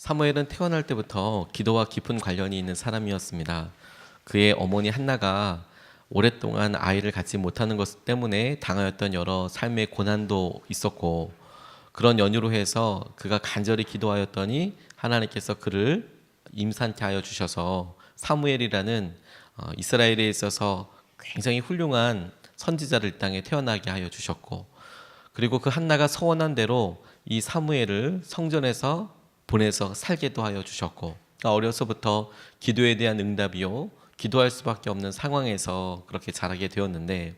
사무엘은 태어날 때부터 기도와 깊은 관련이 있는 사람이었습니다. 그의 어머니 한나가 오랫동안 아이를 갖지 못하는 것 때문에 당하였던 여러 삶의 고난도 있었고 그런 연유로 해서 그가 간절히 기도하였더니 하나님께서 그를 임산케 하여 주셔서 사무엘이라는 어, 이스라엘에 있어서 굉장히 훌륭한 선지자를 이 땅에 태어나게 하여 주셨고 그리고 그 한나가 서원한 대로 이 사무엘을 성전에서 보내서 살게도 하여 주셨고 그러니까 어려서부터 기도에 대한 응답이요 기도할 수밖에 없는 상황에서 그렇게 자라게 되었는데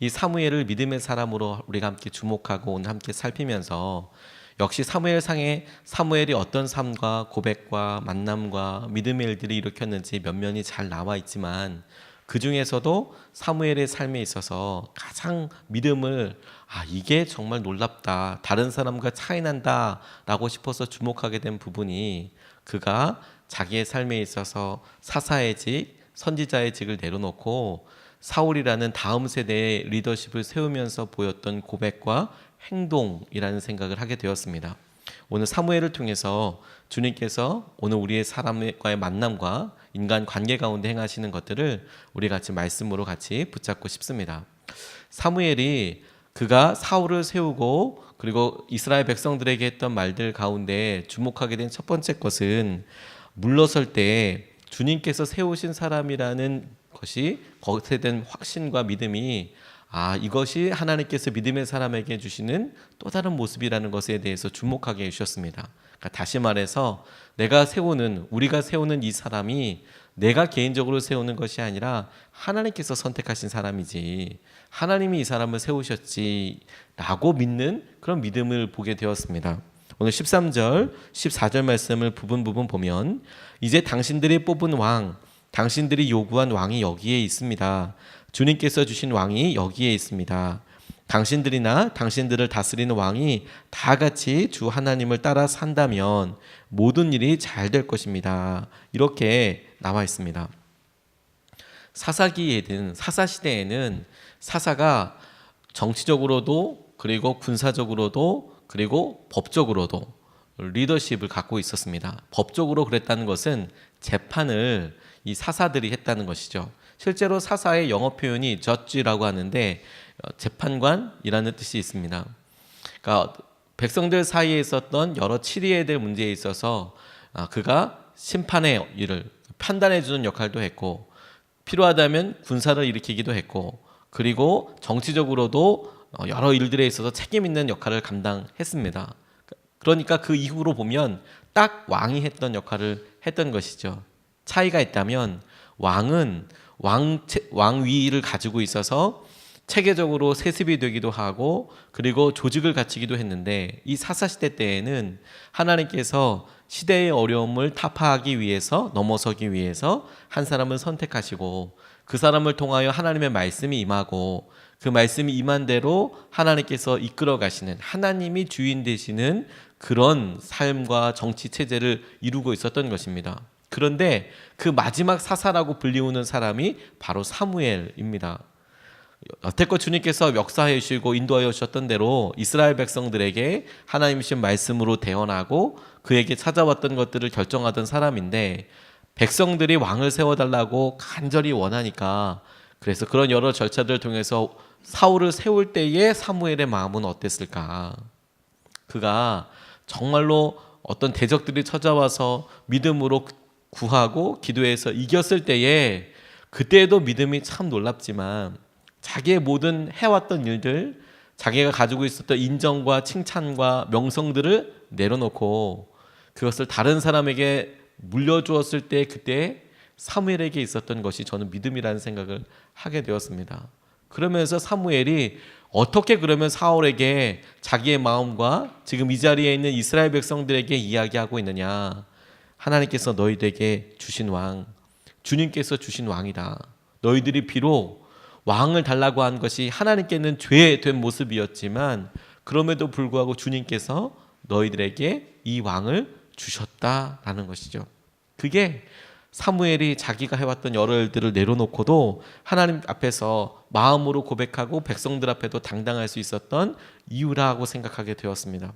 이 사무엘을 믿음의 사람으로 우리가 함께 주목하고 오늘 함께 살피면서 역시 사무엘 상에 사무엘이 어떤 삶과 고백과 만남과 믿음의 일들이 일으켰는지 면면이 잘 나와 있지만 그 중에서도 사무엘의 삶에 있어서 가장 믿음을 아 이게 정말 놀랍다 다른 사람과 차이 난다라고 싶어서 주목하게 된 부분이 그가 자기의 삶에 있어서 사사의 직 선지자의 직을 내려놓고 사울이라는 다음 세대의 리더십을 세우면서 보였던 고백과 행동이라는 생각을 하게 되었습니다. 오늘 사무엘을 통해서 주님께서 오늘 우리의 사람과의 만남과 인간 관계 가운데 행하시는 것들을 우리 같이 말씀으로 같이 붙잡고 싶습니다. 사무엘이 그가 사울을 세우고 그리고 이스라엘 백성들에게 했던 말들 가운데 주목하게 된 첫 번째 것은 물러설 때 주님께서 세우신 사람이라는 것이 거기에 된 확신과 믿음이 아 이것이 하나님께서 믿음의 사람에게 주시는 또 다른 모습이라는 것에 대해서 주목하게 해주셨습니다. 그러니까 다시 말해서 내가 세우는 우리가 세우는 이 사람이 내가 개인적으로 세우는 것이 아니라 하나님께서 선택하신 사람이지 하나님이 이 사람을 세우셨지라고 믿는 그런 믿음을 보게 되었습니다. 오늘 13절, 14절 말씀을 부분 부분 보면 이제 당신들이 뽑은 왕, 당신들이 요구한 왕이 여기에 있습니다. 주님께서 주신 왕이 여기에 있습니다. 당신들이나 당신들을 다스리는 왕이 다 같이 주 하나님을 따라 산다면 모든 일이 잘 될 것입니다. 이렇게 나와 있습니다. 사사기에는 사사 시대에는 사사가 정치적으로도 그리고 군사적으로도 그리고 법적으로도 리더십을 갖고 있었습니다. 법적으로 그랬다는 것은 재판을 이 사사들이 했다는 것이죠. 실제로 사사의 영어 표현이 저지라고 하는데 어, 재판관이라는 뜻이 있습니다. 그러니까 백성들 사이에 있었던 여러 치리에 대한 문제에 있어서 아, 그가 심판의 일을 판단해 주는 역할도 했고 필요하다면 군사를 일으키기도 했고 그리고 정치적으로도 어, 여러 일들에 있어서 책임 있는 역할을 감당했습니다. 그러니까 그 이후로 보면 딱 왕이 했던 역할을 했던 것이죠. 차이가 있다면 왕은 왕 왕위를 가지고 있어서 체계적으로 세습이 되기도 하고 그리고 조직을 갖추기도 했는데 이 사사 시대 때에는 하나님께서 시대의 어려움을 타파하기 위해서 넘어서기 위해서 한 사람을 선택하시고 그 사람을 통하여 하나님의 말씀이 임하고 그 말씀이 임한 대로 하나님께서 이끌어 가시는 하나님이 주인 되시는 그런 삶과 정치 체제를 이루고 있었던 것입니다. 그런데 그 마지막 사사라고 불리우는 사람이 바로 사무엘입니다. 여태껏 주님께서 역사해 주시고 인도하여 주셨던 대로 이스라엘 백성들에게 하나님이신 말씀으로 대언하고 그에게 찾아왔던 것들을 결정하던 사람인데 백성들이 왕을 세워달라고 간절히 원하니까 그래서 그런 여러 절차들을 통해서 사울을 세울 때의 사무엘의 마음은 어땠을까? 그가 정말로 어떤 대적들이 찾아와서 믿음으로 구하고 기도해서 이겼을 때에 그때도 믿음이 참 놀랍지만 자기의 모든 해왔던 일들, 자기가 가지고 있었던 인정과 칭찬과 명성들을 내려놓고 그것을 다른 사람에게 물려주었을 때 그때 사무엘에게 있었던 것이 저는 믿음이라는 생각을 하게 되었습니다. 그러면서 사무엘이 어떻게 그러면 사울에게 자기의 마음과 지금 이 자리에 있는 이스라엘 백성들에게 이야기하고 있느냐? 하나님께서 너희들에게 주신 왕, 주님께서 주신 왕이다. 너희들이 비록 왕을 달라고 한 것이 하나님께는 죄된 모습이었지만 그럼에도 불구하고 주님께서 너희들에게 이 왕을 주셨다라는 것이죠. 그게 사무엘이 자기가 해왔던 일들을 내려놓고도 하나님 앞에서 마음으로 고백하고 백성들 앞에도 당당할 수 있었던 이유라고 생각하게 되었습니다.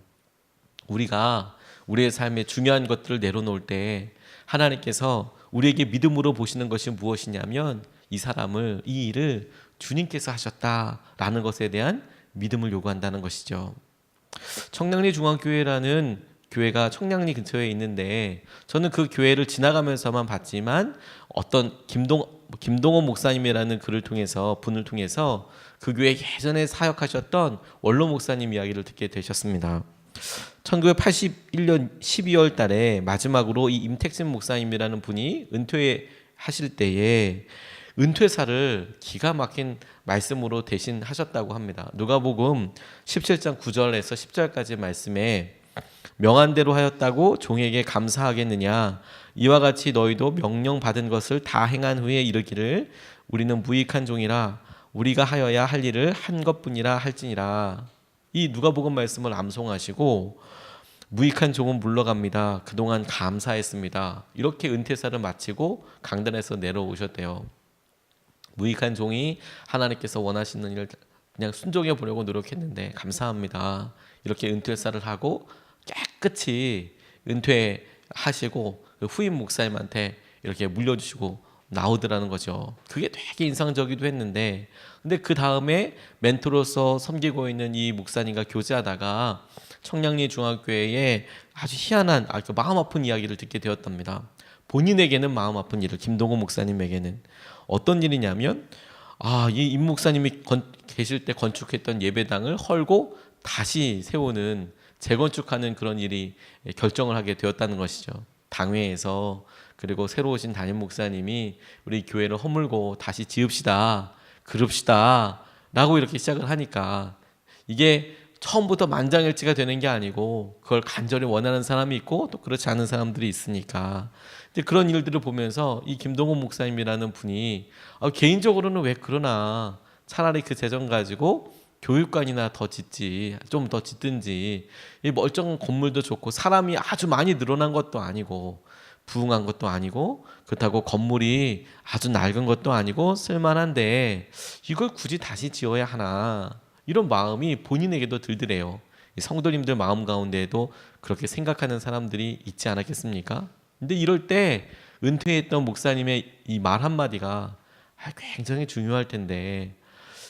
우리가 우리의 삶에 중요한 것들을 내려놓을 때 하나님께서 우리에게 믿음으로 보시는 것이 무엇이냐면 이 사람을 이 일을 주님께서 하셨다라는 것에 대한 믿음을 요구한다는 것이죠. 청량리 중앙교회라는 교회가 청량리 근처에 있는데 저는 그 교회를 지나가면서만 봤지만 어떤 김동 김동원 목사님이라는 글을 통해서 분을 통해서 그 교회 예전에 사역하셨던 원로 목사님 이야기를 듣게 되셨습니다. 1981년 12월 달에 마지막으로 이 임택신 목사님이라는 분이 은퇴 하실 때에 은퇴사를 기가 막힌 말씀으로 대신 하셨다고 합니다. 누가복음 17장 9절에서 10절까지 말씀에 명한대로 하였다고 종에게 감사하겠느냐 이와 같이 너희도 명령 받은 것을 다 행한 후에 이르기를 우리는 무익한 종이라 우리가 하여야 할 일을 한 것뿐이라 할지니라 이 누가복음 말씀을 암송하시고 무익한 종은 물러갑니다. 그동안 감사했습니다. 이렇게 은퇴사를 마치고 강단에서 내려오셨대요. 무익한 종이 하나님께서 원하시는 일을 그냥 순종해 보려고 노력했는데 감사합니다. 이렇게 은퇴사를 하고 깨끗이 은퇴하시고 그 후임 목사님한테 이렇게 물려주시고 나오더라는 거죠. 그게 되게 인상적이기도 했는데, 근데 그 다음에 멘토로서 섬기고 있는 이 목사님과 교제하다가 청량리 중학교회에 아주 희한한, 아, 그 마음 아픈 이야기를 듣게 되었답니다. 본인에게는 마음 아픈 일을 김동호 목사님에게는 어떤 일이냐면, 아, 이임 목사님이 건, 계실 때 건축했던 예배당을 헐고 다시 세우는 재건축하는 그런 일이 결정을 하게 되었다는 것이죠. 당회에서 그리고 새로 오신 담임 목사님이 우리 교회를 허물고 다시 지읍시다, 그럽시다, 라고 이렇게 시작을 하니까 이게 처음부터 만장일치가 되는 게 아니고 그걸 간절히 원하는 사람이 있고 또 그렇지 않은 사람들이 있으니까. 근데 그런 일들을 보면서 이 김동훈 목사님이라는 분이 아, 개인적으로는 왜 그러나 차라리 그 재정 가지고 교육관이나 더 짓지 좀 더 짓든지 이 멀쩡한 건물도 좋고 사람이 아주 많이 늘어난 것도 아니고 부흥한 것도 아니고 그렇다고 건물이 아주 낡은 것도 아니고 쓸만한데 이걸 굳이 다시 지어야 하나 이런 마음이 본인에게도 들더래요. 이 성도님들 마음 가운데에도 그렇게 생각하는 사람들이 있지 않았겠습니까? 근데 이럴 때 은퇴했던 목사님의 이 말 한마디가 아, 굉장히 중요할 텐데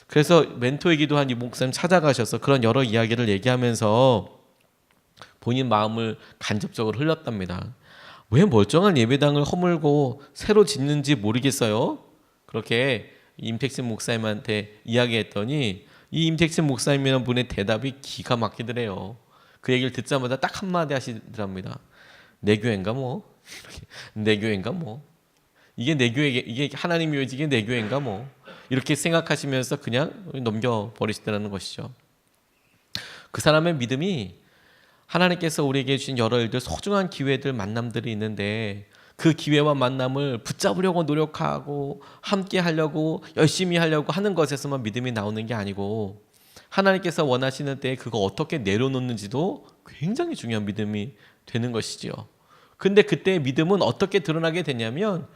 그래서 멘토이기도 한 이 목사님 찾아가셔서 그런 여러 이야기를 얘기하면서 본인 마음을 간접적으로 흘렸답니다. 왜 멀쩡한 예배당을 허물고 새로 짓는지 모르겠어요. 그렇게 임택신 목사님한테 이야기했더니 이 임택신 목사님이라는 분의 대답이 기가 막히더래요. 그 얘기를 듣자마자 딱 한마디 하시더랍니다. 내 교회인가 뭐? 내 교회인가 뭐? 이게 내 교회 이게 하나님 교회지 이게 내 교회인가 뭐? 이렇게 생각하시면서 그냥 넘겨 버리시더라는 것이죠. 그 사람의 믿음이 하나님께서 우리에게 주신 여러 일들 소중한 기회들 만남들이 있는데 그 기회와 만남을 붙잡으려고 노력하고 함께 하려고 열심히 하려고 하는 것에서만 믿음이 나오는 게 아니고 하나님께서 원하시는 때에 그거 어떻게 내려놓는지도 굉장히 중요한 믿음이 되는 것이지요. 근데 그때 믿음은 어떻게 드러나게 되냐면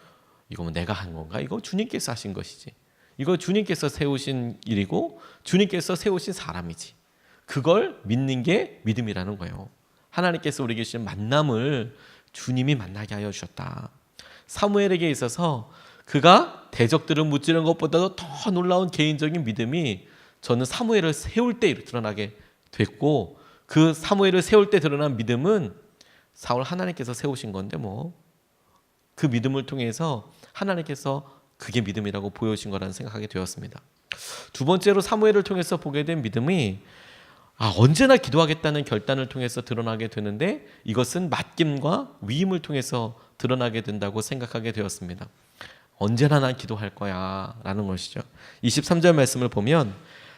이거 뭐 내가 한 건가? 이거 주님께서 하신 것이지. 이거 주님께서 세우신 일이고 주님께서 세우신 사람이지. 그걸 믿는 게 믿음이라는 거예요. 하나님께서 우리에게 주신 만남을 주님이 만나게 하여 주셨다. 사무엘에게 있어서 그가 대적들을 무찌르는 것보다도 더 놀라운 개인적인 믿음이 저는 사무엘을 세울 때 드러나게 됐고 그 사무엘을 세울 때 드러난 믿음은 사울 하나님께서 세우신 건데 뭐 그 믿음을 통해서 하나님께서 그게 믿음이라고 보여주신 거라는 생각하게 되었습니다. 두 번째로 사무엘을 통해서 보게 된 믿음이 아, 언제나 기도하겠다는 결단을 통해서 드러나게 되는데 이것은 맡김과 위임을 통해서 드러나게 된다고 생각하게 되었습니다. 언제나 난 기도할 거야 라는 것이죠. 23절 말씀을 보면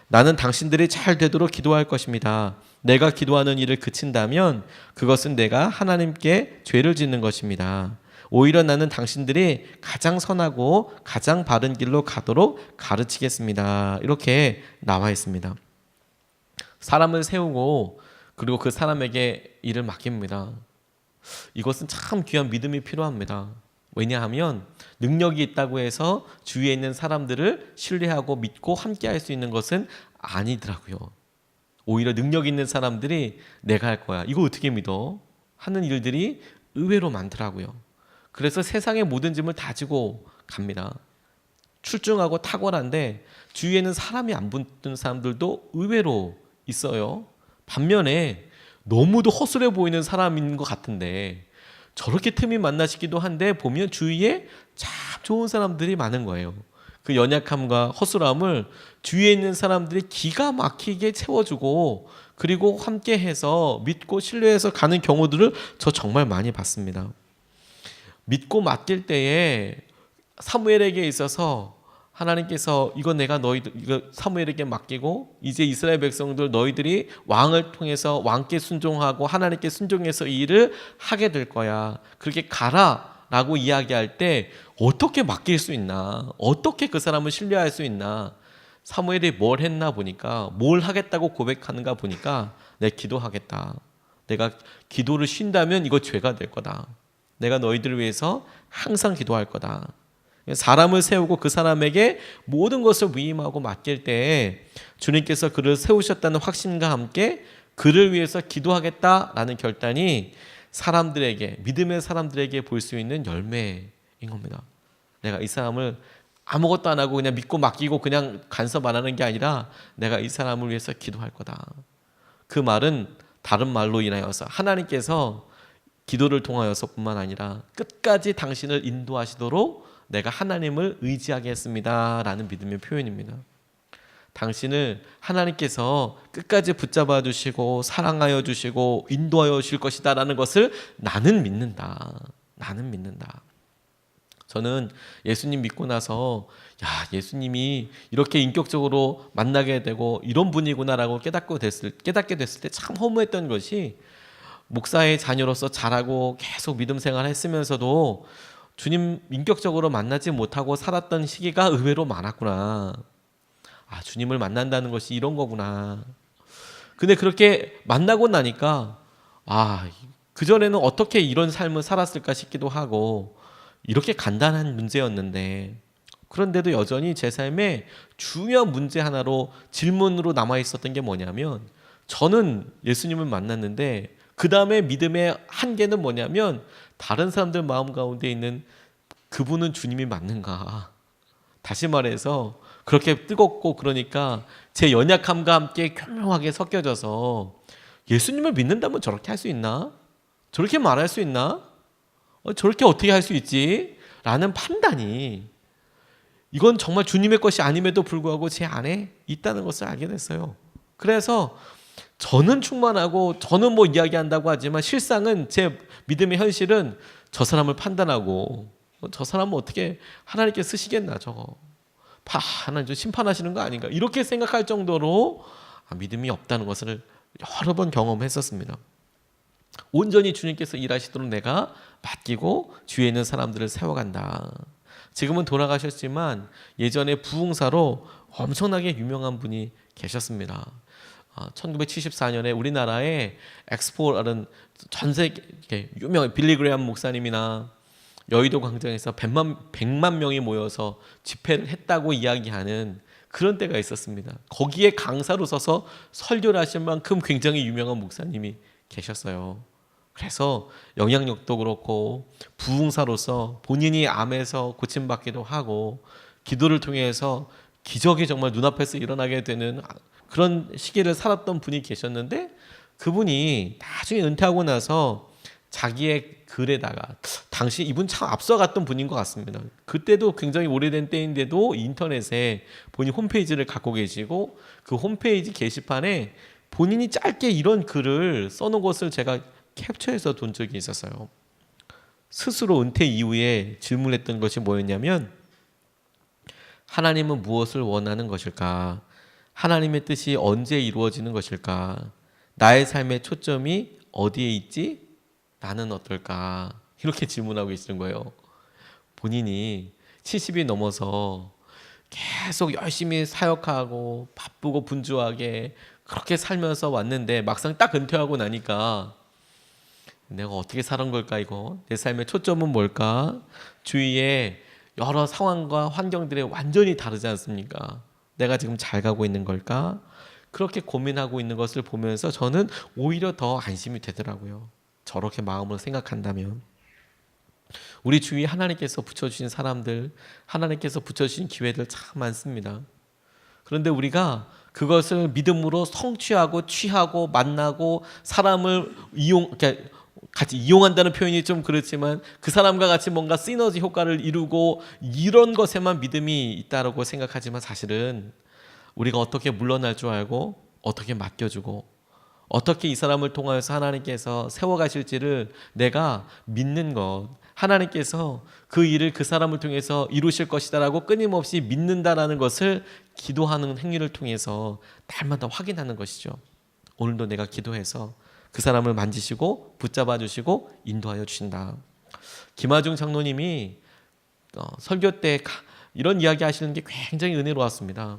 나는 당신들이 잘 되도록 기도할 것입니다. 내가 기도하는 일을 그친다면 그것은 내가 하나님께 죄를 짓는 것입니다. 오히려 나는 당신들이 가장 선하고 가장 바른 길로 가도록 가르치겠습니다. 이렇게 나와 있습니다. 사람을 세우고 그리고 그 사람에게 일을 맡깁니다. 이것은 참 귀한 믿음이 필요합니다. 왜냐하면 능력이 있다고 해서 주위에 있는 사람들을 신뢰하고 믿고 함께 할 수 있는 것은 아니더라고요. 오히려 능력 있는 사람들이 내가 할 거야. 이거 어떻게 믿어? 하는 일들이 의외로 많더라고요. 그래서 세상의 모든 짐을 다 지고 갑니다. 출중하고 탁월한데 주위에는 사람이 안 붙는 사람들도 의외로 있어요. 반면에 너무도 허술해 보이는 사람인 것 같은데 저렇게 틈이 만나시기도 한데 보면 주위에 참 좋은 사람들이 많은 거예요. 그 연약함과 허술함을 주위에 있는 사람들이 기가 막히게 채워주고 그리고 함께 해서 믿고 신뢰해서 가는 경우들을 저 정말 많이 봤습니다. 믿고 맡길 때에 사무엘에게 있어서 하나님께서 이건 내가 너희들 이거 사무엘에게 맡기고 이제 이스라엘 백성들 너희들이 왕을 통해서 왕께 순종하고 하나님께 순종해서 이 일을 하게 될 거야. 그렇게 가라라고 이야기할 때 어떻게 맡길 수 있나? 어떻게 그 사람을 신뢰할 수 있나? 사무엘이 뭘 했나 보니까 뭘 하겠다고 고백하는가 보니까 내 기도하겠다. 내가 기도를 쉰다면 이거 죄가 될 거다. 내가 너희들을 위해서 항상 기도할 거다. 사람을 세우고 그 사람에게 모든 것을 위임하고 맡길 때 주님께서 그를 세우셨다는 확신과 함께 그를 위해서 기도하겠다라는 결단이 사람들에게 믿음의 사람들에게 볼 수 있는 열매인 겁니다. 내가 이 사람을 아무것도 안 하고 그냥 믿고 맡기고 그냥 간섭 안 하는 게 아니라 내가 이 사람을 위해서 기도할 거다. 그 말은 다른 말로 인하여서 하나님께서 기도를 통하여서뿐만 아니라 끝까지 당신을 인도하시도록 내가 하나님을 의지하겠습니다라는 믿음의 표현입니다. 당신을 하나님께서 끝까지 붙잡아 주시고 사랑하여 주시고 인도하여 주실 것이다라는 것을 나는 믿는다. 나는 믿는다. 저는 예수님 믿고 나서 야 예수님이 이렇게 인격적으로 만나게 되고 이런 분이구나라고 깨닫고 됐을 깨닫게 됐을 때 참 허무했던 것이 목사의 자녀로서 잘하고 계속 믿음 생활했으면서도 주님 인격적으로 만나지 못하고 살았던 시기가 의외로 많았구나. 아, 주님을 만난다는 것이 이런 거구나. 근데 그렇게 만나고 나니까 아, 그전에는 어떻게 이런 삶을 살았을까 싶기도 하고 이렇게 간단한 문제였는데 그런데도 여전히 제 삶에 중요한 문제 하나로 질문으로 남아 있었던 게 뭐냐면 저는 예수님을 만났는데 그 다음에 믿음의 한계는 뭐냐면 다른 사람들 마음 가운데 있는 그분은 주님이 맞는가? 다시 말해서 그렇게 뜨겁고 그러니까 제 연약함과 함께 교묘하게 섞여져서 예수님을 믿는다면 저렇게 할 수 있나? 저렇게 말할 수 있나? 어, 저렇게 어떻게 할 수 있지? 라는 판단이 이건 정말 주님의 것이 아님에도 불구하고 제 안에 있다는 것을 알게 됐어요. 그래서 저는 충만하고 저는 뭐 이야기한다고 하지만 실상은 제 믿음의 현실은 저 사람을 판단하고 저 사람은 어떻게 하나님께 쓰시겠나 저거 파 하나님 좀 심판하시는 거 아닌가 이렇게 생각할 정도로 아, 믿음이 없다는 것을 여러 번 경험했었습니다. 온전히 주님께서 일하시도록 내가 맡기고 주위에 있는 사람들을 세워간다. 지금은 돌아가셨지만 예전에 부흥사로 엄청나게 유명한 분이 계셨습니다. 1974년에 우리나라에 엑스포라는 전 세계 유명한 빌리그레암 목사님이나 여의도 광장에서 100만, 100만 명이 모여서 집회를 했다고 이야기하는 그런 때가 있었습니다. 거기에 강사로 서서 설교를 하실 만큼 굉장히 유명한 목사님이 계셨어요. 그래서 영향력도 그렇고 부흥사로서 본인이 암에서 고침받기도 하고 기도를 통해서 기적이 정말 눈앞에서 일어나게 되는 그런 시기를 살았던 분이 계셨는데 그분이 나중에 은퇴하고 나서 자기의 글에다가 당시 이분 참 앞서갔던 분인 것 같습니다. 그때도 굉장히 오래된 때인데도 인터넷에 본인 홈페이지를 갖고 계시고 그 홈페이지 게시판에 본인이 짧게 이런 글을 써놓은 것을 제가 캡처해서 둔 적이 있었어요. 스스로 은퇴 이후에 질문했던 것이 뭐였냐면 하나님은 무엇을 원하는 것일까? 하나님의 뜻이 언제 이루어지는 것일까? 나의 삶의 초점이 어디에 있지? 나는 어떨까? 이렇게 질문하고 계시는 거예요. 본인이 70이 넘어서 계속 열심히 사역하고 바쁘고 분주하게 그렇게 살면서 왔는데 막상 딱 은퇴하고 나니까 내가 어떻게 살은 걸까 이거 내 삶의 초점은 뭘까 주위에 여러 상황과 환경들이 완전히 다르지 않습니까? 내가 지금 잘 가고 있는 걸까? 그렇게 고민하고 있는 것을 보면서 저는 오히려 더 안심이 되더라고요. 저렇게 마음으로 생각한다면 우리 주위에 하나님께서 붙여주신 사람들, 하나님께서 붙여주신 기회들 참 많습니다. 그런데 우리가 그것을 믿음으로 성취하고 취하고 만나고 사람을 이용, 그러니까 같이 이용한다는 표현이 좀 그렇지만 그 사람과 같이 뭔가 시너지 효과를 이루고 이런 것에만 믿음이 있다라고 생각하지만 사실은 우리가 어떻게 물러날 줄 알고 어떻게 맡겨주고 어떻게 이 사람을 통하여서 하나님께서 세워가실지를 내가 믿는 것 하나님께서 그 일을 그 사람을 통해서 이루실 것이다라고 끊임없이 믿는다라는 것을 기도하는 행위를 통해서 날마다 확인하는 것이죠. 오늘도 내가 기도해서 그 사람을 만지시고 붙잡아 주시고 인도하여 주신다. 김하중 장로님이 어, 설교 때 가- 이런 이야기 하시는 게 굉장히 은혜로웠습니다.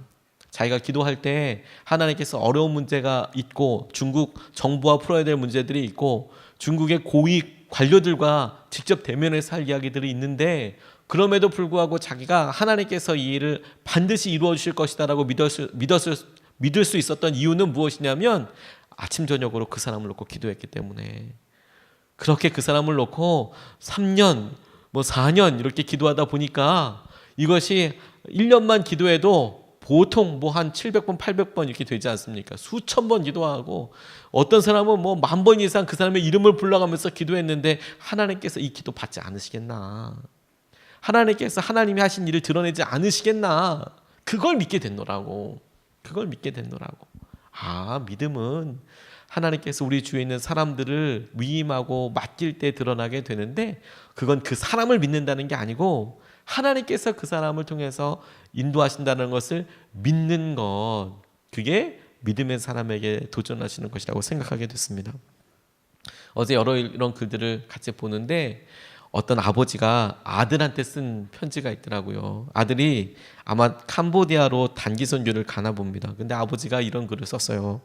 자기가 기도할 때 하나님께서 어려운 문제가 있고 중국 정부와 풀어야 될 문제들이 있고 중국의 고위 관료들과 직접 대면해서 할 이야기들이 있는데 그럼에도 불구하고 자기가 하나님께서 이 일을 반드시 이루어 주실 것이다라고 믿었을, 믿었을, 믿을 수 있었던 이유는 무엇이냐면 아침 저녁으로 그 사람을 놓고 기도했기 때문에 그렇게 그 사람을 놓고 3년 뭐 4년 이렇게 기도하다 보니까 이것이 1년만 기도해도 보통 뭐 한 700번, 800번 이렇게 되지 않습니까? 수천 번 기도하고 어떤 사람은 뭐 만 번 이상 그 사람의 이름을 불러가면서 기도했는데 하나님께서 이 기도 받지 않으시겠나? 하나님께서 하나님이 하신 일을 드러내지 않으시겠나? 그걸 믿게 된노라고. 그걸 믿게 된노라고. 아, 믿음은 하나님께서 우리 주위에 있는 사람들을 위임하고 맡길 때 드러나게 되는데 그건 그 사람을 믿는다는 게 아니고 하나님께서 그 사람을 통해서 인도하신다는 것을 믿는 것 그게 믿음의 사람에게 도전하시는 것이라고 생각하게 됐습니다. 어제 여러 이런 글들을 같이 보는데 어떤 아버지가 아들한테 쓴 편지가 있더라고요. 아들이 아마 캄보디아로 단기 선교를 가나 봅니다. 근데 아버지가 이런 글을 썼어요.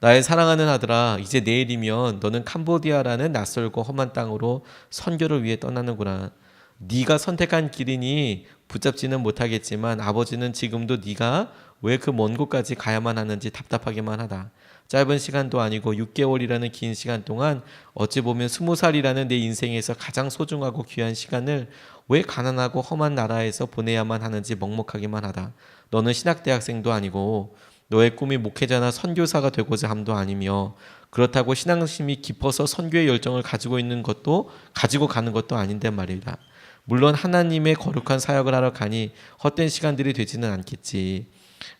나의 사랑하는 아들아, 이제 내일이면 너는 캄보디아라는 낯설고 험한 땅으로 선교를 위해 떠나는구나. 네가 선택한 길이니 붙잡지는 못하겠지만 아버지는 지금도 네가 왜 그 먼 곳까지 가야만 하는지 답답하기만 하다. 짧은 시간도 아니고 6개월이라는 긴 시간 동안 어찌 보면 20살이라는 내 인생에서 가장 소중하고 귀한 시간을 왜 가난하고 험한 나라에서 보내야만 하는지 먹먹하기만 하다. 너는 신학대학생도 아니고 너의 꿈이 목회자나 선교사가 되고자 함도 아니며 그렇다고 신앙심이 깊어서 선교의 열정을 가지고 있는 것도 가지고 가는 것도 아닌데 말이다. 물론 하나님의 거룩한 사역을 하러 가니 헛된 시간들이 되지는 않겠지.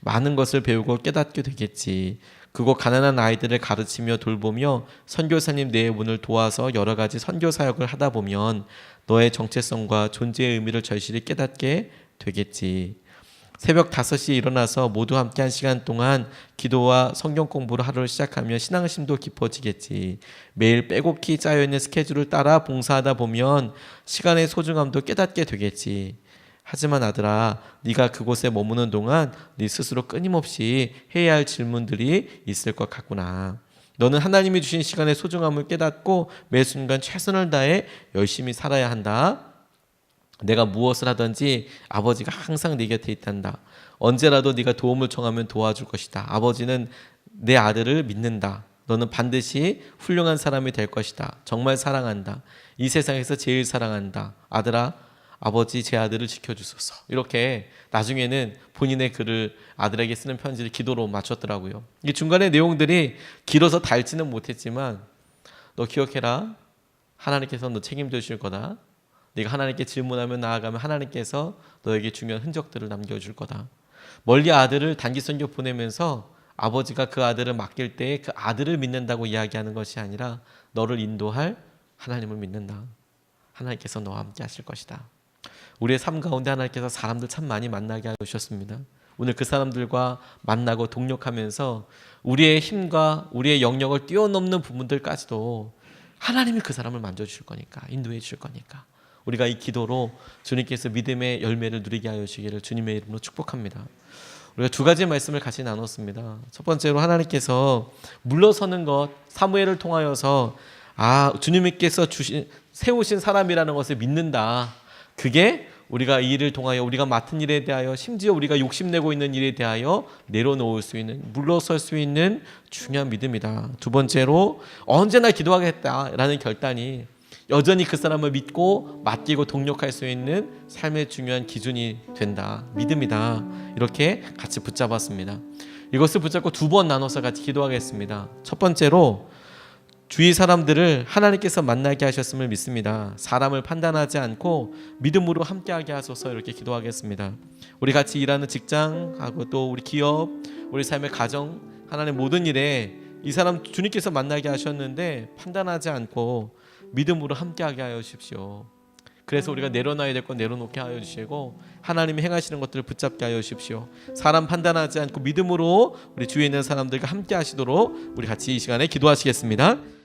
많은 것을 배우고 깨닫게 되겠지. 그곳 가난한 아이들을 가르치며 돌보며 선교사님 내 문을 도와서 여러 가지 선교 사역을 하다 보면 너의 정체성과 존재의 의미를 절실히 깨닫게 되겠지. 새벽 5시에 일어나서 모두 함께 한 시간 동안 기도와 성경 공부를 하루를 시작하면 신앙심도 깊어지겠지. 매일 빼곡히 짜여 있는 스케줄을 따라 봉사하다 보면 시간의 소중함도 깨닫게 되겠지. 하지만 아들아, 네가 그곳에 머무는 동안 네 스스로 끊임없이 해야 할 질문들이 있을 것 같구나. 너는 하나님이 주신 시간의 소중함을 깨닫고 매 순간 최선을 다해 열심히 살아야 한다. 내가 무엇을 하든지 아버지가 항상 네 곁에 있단다. 언제라도 네가 도움을 청하면 도와줄 것이다. 아버지는 내 아들을 믿는다. 너는 반드시 훌륭한 사람이 될 것이다. 정말 사랑한다. 이 세상에서 제일 사랑한다. 아들아, 아버지 제 아들을 지켜주소서. 이렇게 나중에는 본인의 글을 아들에게 쓰는 편지를 기도로 맞췄더라고요. 이 중간의 내용들이 길어서 닳지는 못했지만 너 기억해라. 하나님께서 너 책임져 주실 거다. 네가 하나님께 질문하면 나아가면 하나님께서 너에게 중요한 흔적들을 남겨줄 거다. 멀리 아들을 단기 선교 보내면서 아버지가 그 아들을 맡길 때그 아들을 믿는다고 이야기하는 것이 아니라 너를 인도할 하나님을 믿는다. 하나님께서 너와 함께 하실 것이다. 우리의 삶 가운데 하나님께서 사람들 참 많이 만나게 하여 주셨습니다. 오늘 그 사람들과 만나고 동력하면서 우리의 힘과 우리의 영역을 뛰어넘는 부분들까지도 하나님이 그 사람을 만져 주실 거니까 인도해 주실 거니까 우리가 이 기도로 주님께서 믿음의 열매를 누리게 하여 주시기를 주님의 이름으로 축복합니다. 우리가 두 가지 말씀을 같이 나눴습니다. 첫 번째로 하나님께서 물러서는 것 사무엘을 통하여서 아 주님께서 주신 세우신 사람이라는 것을 믿는다. 그게 우리가 이 일을 통하여 우리가 맡은 일에 대하여 심지어 우리가 욕심내고 있는 일에 대하여 내려놓을 수 있는 물러설 수 있는 중요한 믿음이다. 두 번째로 언제나 기도하겠다라는 결단이 여전히 그 사람을 믿고 맡기고 동력할 수 있는 삶의 중요한 기준이 된다. 믿음이다. 이렇게 같이 붙잡았습니다. 이것을 붙잡고 두 번 나눠서 같이 기도하겠습니다. 첫 번째로 주위 사람들을 하나님께서 만나게 하셨음을 믿습니다. 사람을 판단하지 않고 믿음으로 함께하게 하소서 이렇게 기도하겠습니다. 우리 같이 일하는 직장하고 또 우리 기업, 우리 삶의 가정, 하나님 모든 일에 이 사람 주님께서 만나게 하셨는데 판단하지 않고 믿음으로 함께하게 하여 주십시오. 그래서 우리가 내려놔야 될 건 내려놓게 하여 주시고 하나님이 행하시는 것들을 붙잡게 하여 주십시오. 사람 판단하지 않고 믿음으로 우리 주위에 있는 사람들과 함께 하시도록 우리 같이 이 시간에 기도하시겠습니다.